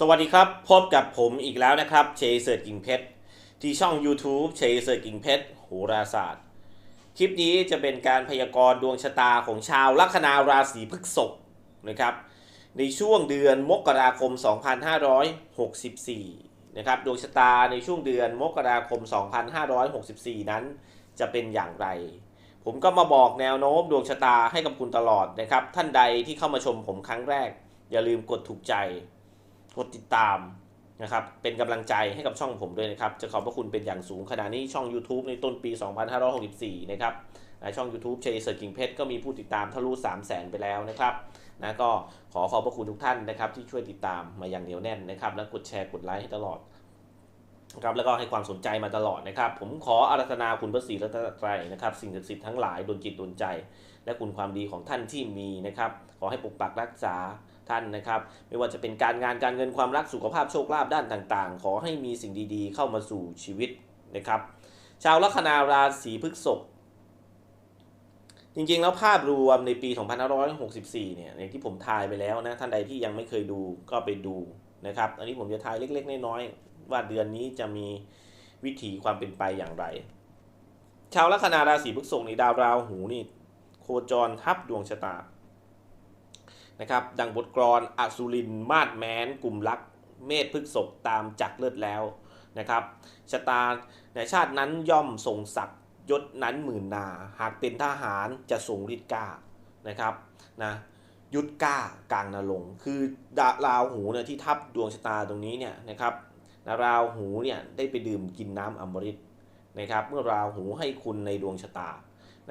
สวัสดีครับ พบกับผมอีกแล้วนะครับเชยเสิร์ชกิ่งเพชรที่ช่อง YouTube เชยเสิร์ชกิ่งเพชรโหราศาสตร์ คลิปนี้จะเป็นการพยากรณ์ดวงชะตาของชาวลัคนาราศีพฤษภนะครับ ในช่วงเดือนมกราคม 2564 นะครับดวงชะตาในช่วงเดือนมกราคม 2564 นั้นจะเป็นอย่างไร ผมก็มาบอกแนวโน้มดวงชะตาให้กับคุณตลอดนะครับ ท่านใดที่เข้ามาชมผมครั้งแรก อย่าลืมกดถูกใจ กดติดตามนะครับเป็นกำลังใจให้กับช่องผมด้วยนะครับ จะขอบพระคุณเป็นอย่างสูงขณะนี้ช่อง YouTube ในต้นปี 2564 นะครับช่อง YouTube เชยเซอร์กิงเพชรก็มีผู้ติดตามทะลุ 3 0 0แสนไปแล้วนะครับนะก็ขอขอบพระคุณทุกท่านนะครับ ที่ช่วยติดตามมาอย่างเหนียวแน่นนะครับ และกดแชร์กดไลค์ให้ตลอดนะครับแล้วก็ให้ความสนใจมาตลอดนะครับ ผมขออารัธนาคุณพระศรีรัตนตรัยนะครับ สิ่งศักดิ์สิทธิ์ทั้งหลายดลจิตดลใจ และคุณความดีของท่านที่มีนะครับ ขอให้ปกปักรักษา ท่านนะครับ ไม่ว่าจะเป็นการงานการเงินความรักสุขภาพโชคลาภด้านต่างๆ ขอให้มีสิ่งดีๆ เข้ามาสู่ชีวิตนะครับ ชาวลัคนาราศีพฤษภจริงๆ แล้วภาพรวมในปี 2564 เนี่ยอย่างที่ผมทายไปแล้วนะ ท่านใดที่ยังไม่เคยดูก็ไปดูนะครับ อันนี้ผมจะทายเล็ก ๆ น้อยๆ ว่าเดือนนี้จะมีวิถีความเป็นไปอย่างไร ชาวลัคนาราศีพฤษภในดาวราหูนี่โคจรทับดวงชะตา นะครับดังบทกลอนอสุรินมาดแมนกลุ่มรัก เมธพฤกษกตามจักเลิศแล้วนะครับชะตาในชาตินั้นย่อมทรงศักดิ์ยศนั้นหมื่นนา หากเป็นทหารจะทรงฤทธิ์กล้านะครับนะยุทธกล้ากลางนรงคือดาราหูเนี่ยที่ทับดวงชะตาตรงนี้เนี่ยนะครับนะราหูเนี่ยได้ไปดื่มกินน้ำอมฤตนะครับเมื่อราหูให้คุณในดวงชะตา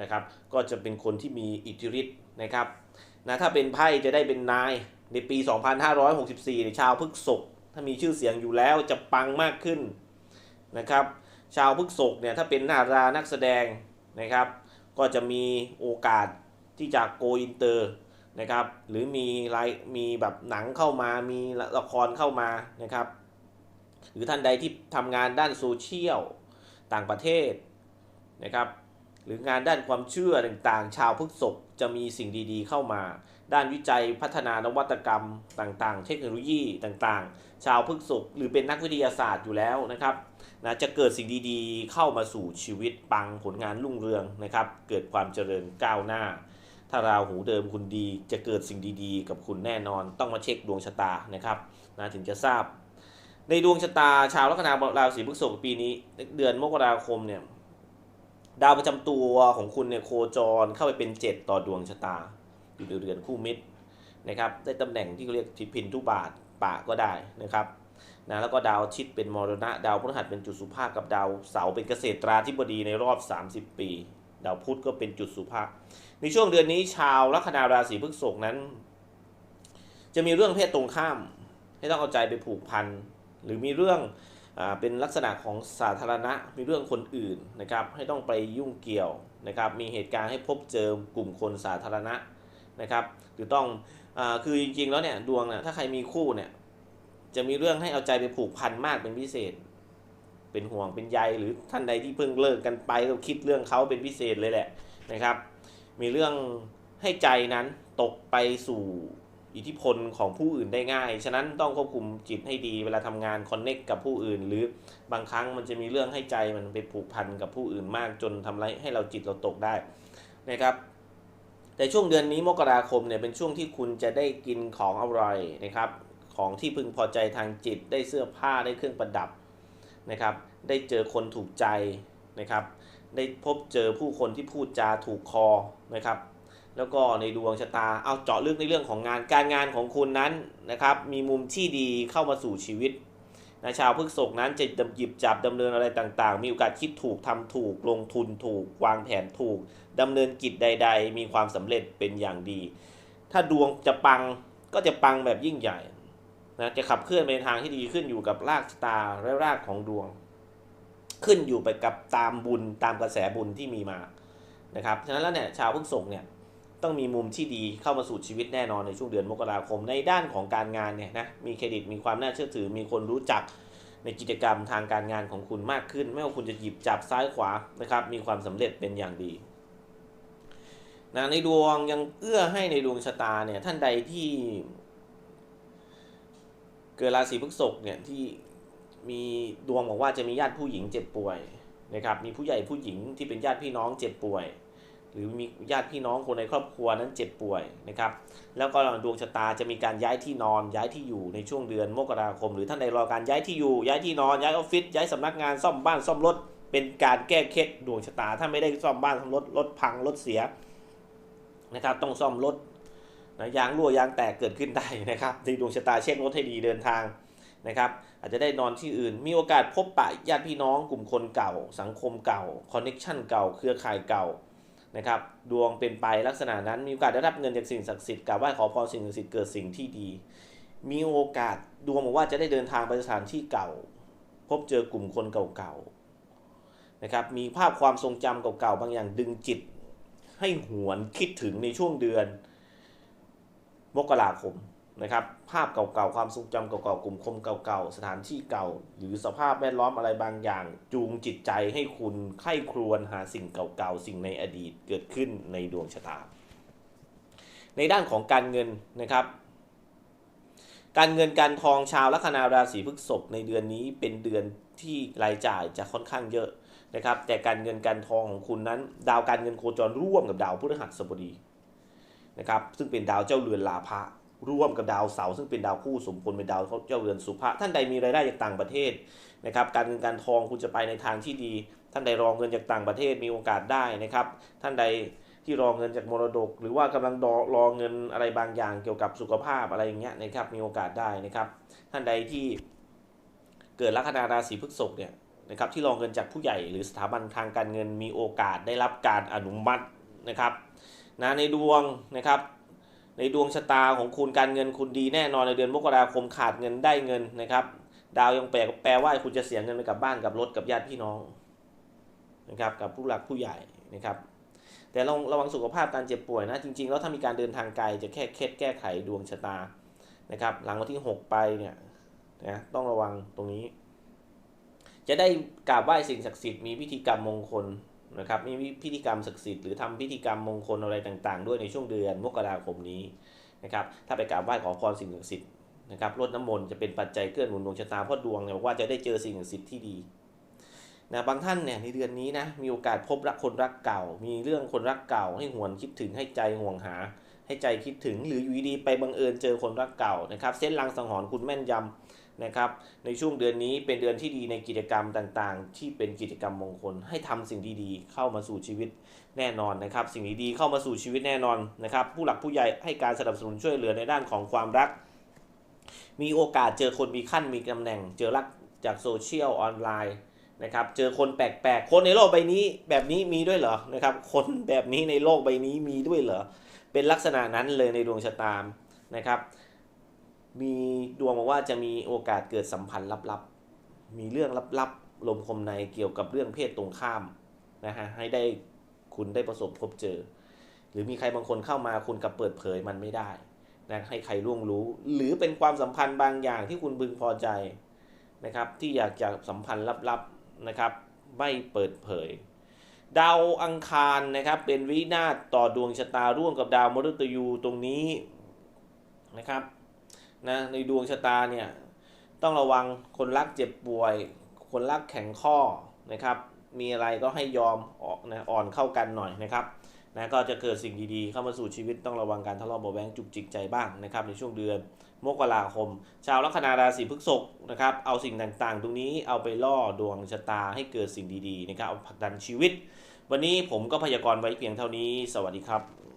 นะครับ ก็จะเป็นคนที่มีอิทธิฤทธิ์นะครับ นะถ้าเป็นไพ่จะได้เป็นนาย ในปี 2564ในยชาวพฤษภถ้ามีชื่อเสียงอยู่แล้วจะปังมากขึ้นนะครับ ชาวพฤษภเนี่ยถ้าเป็นนารานักแสดงนะครับ ก็จะมีโอกาสที่จะโกอินเตอร์นะครับหรือมีไลฟ์มีแบบหนังเข้ามามีละครเข้ามานะครับ หรือท่านใดที่ทำงานด้านโซเชียลต่างประเทศนะครับ หรืองานด้านความเชื่อต่างๆ ชาวพฤกษภจะมีสิ่งดีๆ เข้ามา ด้านวิจัยพัฒนานวัตกรรมต่างๆ เทคโนโลยีต่างๆ ชาวพฤกษภหรือเป็นนักวิทยาศาสตร์อยู่แล้วนะครับนะจะเกิดสิ่งดีๆ เข้ามาสู่ชีวิตปังผลงานรุ่งเรืองนะครับ เกิดความเจริญก้าวหน้า ถ้าราหูเดิมคุณดีจะเกิดสิ่งดีๆ กับคุณแน่นอนต้องมาเช็คดวงชะตานะครับนะถึงจะทราบ ในดวงชะตาชาวลัคนาราศีพฤษภปีนี้ เดือนมกราคมเนี่ย ดาวประจำตัวของคุณเนี่ยโคจรเข้าไปเป็น 7 ต่อดวงชะตา อยู่ในเรือนคู่มิตรนะครับ ได้ตำแหน่งที่เขาเรียกทิพินทุบาทปะก็ได้นะครับนะแล้วก็ดาวอาทิตย์เป็นมรณะ ดาวพฤหัสเป็นจุดสุภาพกับดาวเสาเป็นเกษตราธิบดีในรอบ 30 ปี ดาวพุธก็เป็นจุดสุภาพ ในช่วงเดือนนี้ชาวลัคนาราศีพฤษภนั้น จะมีเรื่องเพศตรงข้าม ให้ต้องเอาใจไปผูกพันหรือมีเรื่อง เป็นลักษณะของสาธารณะมีเรื่องคนอื่นนะครับให้ต้องไปยุ่งเกี่ยวนะครับมีเหตุการณ์ให้พบเจอกลุ่มคนสาธารณะนะครับหรือต้องอาคือจริงๆแล้วเนี่ยดวงเนี่ยถ้าใครมีคู่เนี่ยจะมีเรื่องให้เอาใจไปผูกพันมากเป็นพิเศษ เป็นห่วงเป็นใยหรือท่านใดที่เพิ่งเลิกกันไปก็คิดเรื่องเขาเป็นพิเศษเลยแหละนะครับ มีเรื่องให้ใจนั้นตกไปสู่ อิทธิพลของผู้อื่นได้ง่าย ฉะนั้นต้องควบคุมจิตให้ดี เวลาทำงานคอนเน็กกับผู้อื่น หรือบางครั้งมันจะมีเรื่องให้ใจมันไปผูกพันกับผู้อื่นมากจนทำให้ให้เราจิตเราตกได้นะครับแต่ช่วงเดือนนี้มกราคมเนี่ยเป็นช่วงที่คุณจะได้กินของอร่อยนะครับ ของที่พึงพอใจทางจิต ได้เสื้อผ้าได้เครื่องประดับนะครับ ได้เจอคนถูกใจนะครับ ได้พบเจอผู้คนที่พูดจาถูกคอนะครับ แล้วก็ในดวงชะตา เอาเจาะลึกในเรื่องของงาน การงานของคุณนั้นนะครับ มีมุมที่ดีเข้ามาสู่ชีวิตนะชาวพฤษภนั้นจะหยิบจับดำเนินอะไรต่างๆ มีโอกาสคิดถูกทำถูก ลงทุนถูก วางแผนถูกดำเนินกิจใด ๆ มีความสำเร็จเป็นอย่างดี ถ้าดวงจะปังก็จะปังแบบยิ่งใหญ่นะจะขับเคลื่อนไปในทางที่ดีขึ้นอยู่กับรากชะตาและรากของดวง ขึ้นอยู่ไปกับตามบุญตามกระแสบุญที่มีมานะครับฉะนั้นแล้วเนี่ยชาวพฤษภเนี่ย ต้องมีมุมที่ดีเข้ามาสู่ชีวิตแน่นอนในช่วงเดือนมกราคม ในด้านของการงานเนี่ยนะมีเครดิตมีความน่าเชื่อถือ มีคนรู้จักในกิจกรรมทางการงานของคุณมากขึ้น ไม่ว่าคุณจะหยิบจับซ้ายขวานะครับมีความสำเร็จเป็นอย่างดีนะในดวงยังเอื้อให้ในดวงชะตาเนี่ยท่านใดที่ เกิดราศีพฤษภเนี่ยที่มีดวงบอกว่าจะมีญาติผู้หญิงเจ็บป่วยนะครับมีผู้ใหญ่ผู้หญิงที่เป็นญาติพี่น้องเจ็บป่วย หรือมีญาติพี่น้องคนในครอบครัวนั้นเจ็บป่วยนะครับ แล้วก็ดวงชะตาจะมีการย้ายที่นอนย้ายที่อยู่ในช่วงเดือนมกราคม หรือท่านใดรอการย้ายที่อยู่ย้ายที่นอนย้ายออฟฟิศย้ายสำนักงานซ่อมบ้านซ่อมรถเป็นการแก้เคล็ดดวงชะตา ถ้าไม่ได้ซ่อมบ้านซ่อมรถรถพังรถเสียนะครับต้องซ่อมรถนะยางรั่วยางแตกเกิดขึ้นได้นะครับในดวงชะตาเช็ครถให้ดีเดินทางนะครับอาจจะได้นอนที่อื่น มีโอกาสพบปะญาติพี่น้องกลุ่มคนเก่า สังคมเก่าคอนเน็ชันเก่า เครือข่ายเก่า นะครับดวงเป็นไปลักษณะนั้นมีโอกาสได้รับเงินจากสิ่งศักดิ์สิทธิ์กราบไหว้ขอพรสิ่งศักดิ์สิทธิ์เกิดสิ่งที่ดี มีโอกาสดวงบอกว่าจะได้เดินทางไปสถานที่เก่า พบเจอกลุ่มคนเก่าๆนะครับมีภาพความทรงจำเก่าๆบางอย่างดึงจิต ให้หวนคิดถึงในช่วงเดือน มกราคม นะครับภาพเก่าๆความทรงจำเก่าๆกลุ่มคนเก่าๆสถานที่เก่า หรือสภาพแวดล้อมอะไรบางอย่าง จูงจิตใจให้คุณไข้ครวญหาสิ่งเก่าๆสิ่งในอดีตเกิดขึ้นในดวงชะตา ในด้านของการเงินนะครับ การเงินการทองชาวลัคนาราศีพฤษภในเดือนนี้เป็นเดือนที่รายจ่ายจะค่อนข้างเยอะนะครับ แต่การเงินการทองของคุณนั้น ดาวการเงินโคจรร่วมกับดาวพฤหัสบดีนะครับซึ่งเป็นดาวเจ้าเรือนลาภะ ร่วมกับดาวเสาร์ซึ่งเป็นดาวคู่สมพลเป็นดาวเจ้าเรือนสุภะท่านใดมีรายได้จากต่างประเทศนะครับการเงินการทองคุณจะไปในทางที่ดี ท่านใดรองเงินจากต่างประเทศมีโอกาสได้นะครับ ท่านใดที่รอเงินจากมรดก หรือว่ากำลังรอรอเงินอะไรบางอย่างเกี่ยวกับสุขภาพอะไรอย่างเงี้ยนะครับมีโอกาสได้นะครับ ท่านใดที่เกิดลัคนาราศีพฤษภเนี่ยนะครับที่รอเงินจากผู้ใหญ่หรือสถาบันทางการเงินมีโอกาสได้รับการอนุมัตินะครับนะในดวงนะครับ ในดวงชะตาของคุณการเงินคุณดีแน่นอนในเดือนมกราคมขาดเงินได้เงินนะครับ ดาวยังแปลแปลว่าคุณจะเสียเงินไปกับบ้านกับรถกับญาติพี่น้องนะครับกับผู้หลักผู้ใหญ่นะครับ แต่ระวังระวังสุขภาพการเจ็บป่วยนะ จริง ๆ แล้วถ้ามีการเดินทางไกลจะแค่เคล็ดแก้ไขดวงชะตานะครับ หลังวันที่ 6 ไปเนี่ยนะต้องระวังตรงนี้ จะได้กราบไหว้สิ่งศักดิ์สิทธิ์มีพิธีกรรมมงคล นะครับมีพิธีกรรมศักดิ์สิทธิ์หรือทำพิธีกรรมมงคลอะไรต่างๆ ด้วยในช่วงเดือนมกราคมนี้นะครับถ้าไปกราบไหว้ขอพรสิ่งศักดิ์สิทธิ์นะครับรดน้ำมนต์จะเป็นปัจจัยเกื้อหนุนดวงชะตาเพราะดวงเนี่ยบอกว่าจะได้เจอสิ่งศักดิ์สิทธิ์ที่ดีนะบางท่านเนี่ยในเดือนนี้นะมีโอกาสพบรักคนรักเก่า มีเรื่องคนรักเก่าให้หวนคิดถึงให้ใจห่วงหา ให้ใจคิดถึงหรืออยู่ดีไปบังเอิญเจอคนรักเก่านะครับ เส้นลังสังหรณ์คุณแม่นยำนะครับ ในช่วงเดือนนี้เป็นเดือนที่ดีในกิจกรรมต่างๆ ที่เป็นกิจกรรมมงคล ให้ทำสิ่งดีๆ เข้ามาสู่ชีวิตแน่นอนนะครับ สิ่งดีๆเข้ามาสู่ชีวิตแน่นอนนะครับ ผู้หลักผู้ใหญ่ให้การสนับสนุนช่วยเหลือในด้านของความรัก มีโอกาสเจอคนมีขั้นมีตำแหน่ง เจอรักจากโซเชียลออนไลน์นะครับเจอคนแปลกๆ คนในโลกใบนี้แบบนี้มีด้วยเหรอนะครับ คนแบบนี้ในโลกใบนี้มีด้วยเหรอ เป็นลักษณะนั้นเลยในดวงชะตามนะครับ มีดวงบอกว่าจะมีโอกาสเกิดสัมพันธ์ลับๆ มีเรื่องลับๆ ลมคมในเกี่ยวกับเรื่องเพศตรงข้ามนะฮะให้ได้คุณได้ประสบพบเจอ หรือมีใครบางคนเข้ามาคุณกับเปิดเผยมันไม่ได้นะให้ใครล่วงรู้ หรือเป็นความสัมพันธ์บางอย่างที่คุณบึงพอใจนะครับที่อยากจะสัมพันธ์ลับๆนะครับ ไม่เปิดเผย ดาวอังคารนะครับเป็นวินาศต่อดวงชะตาร่วมกับดาวมฤตยูตรงนี้นะครับนะในดวงชะตาเนี่ยต้องระวังคนรักเจ็บป่วย คนรักแข็งข้อนะครับ มีอะไรก็ให้ยอมออกนะอ่อนเข้ากันหน่อยนะครับ นะก็จะเกิดสิ่งดีๆ เข้ามาสู่ชีวิตต้องระวังการทะเลาะเบาแวงจุกจิกใจบ้างนะครับในช่วงเดือนมกราคม ชาวลัคนาราศีพฤษภนะครับเอาสิ่งต่างๆ ตรงนี้เอาไปล่อดวงชะตาให้เกิดสิ่งดีๆนะครับเอาผลักดันชีวิต วันนี้ผมก็พยากรณ์ไว้เพียงเท่านี้ สวัสดีครับ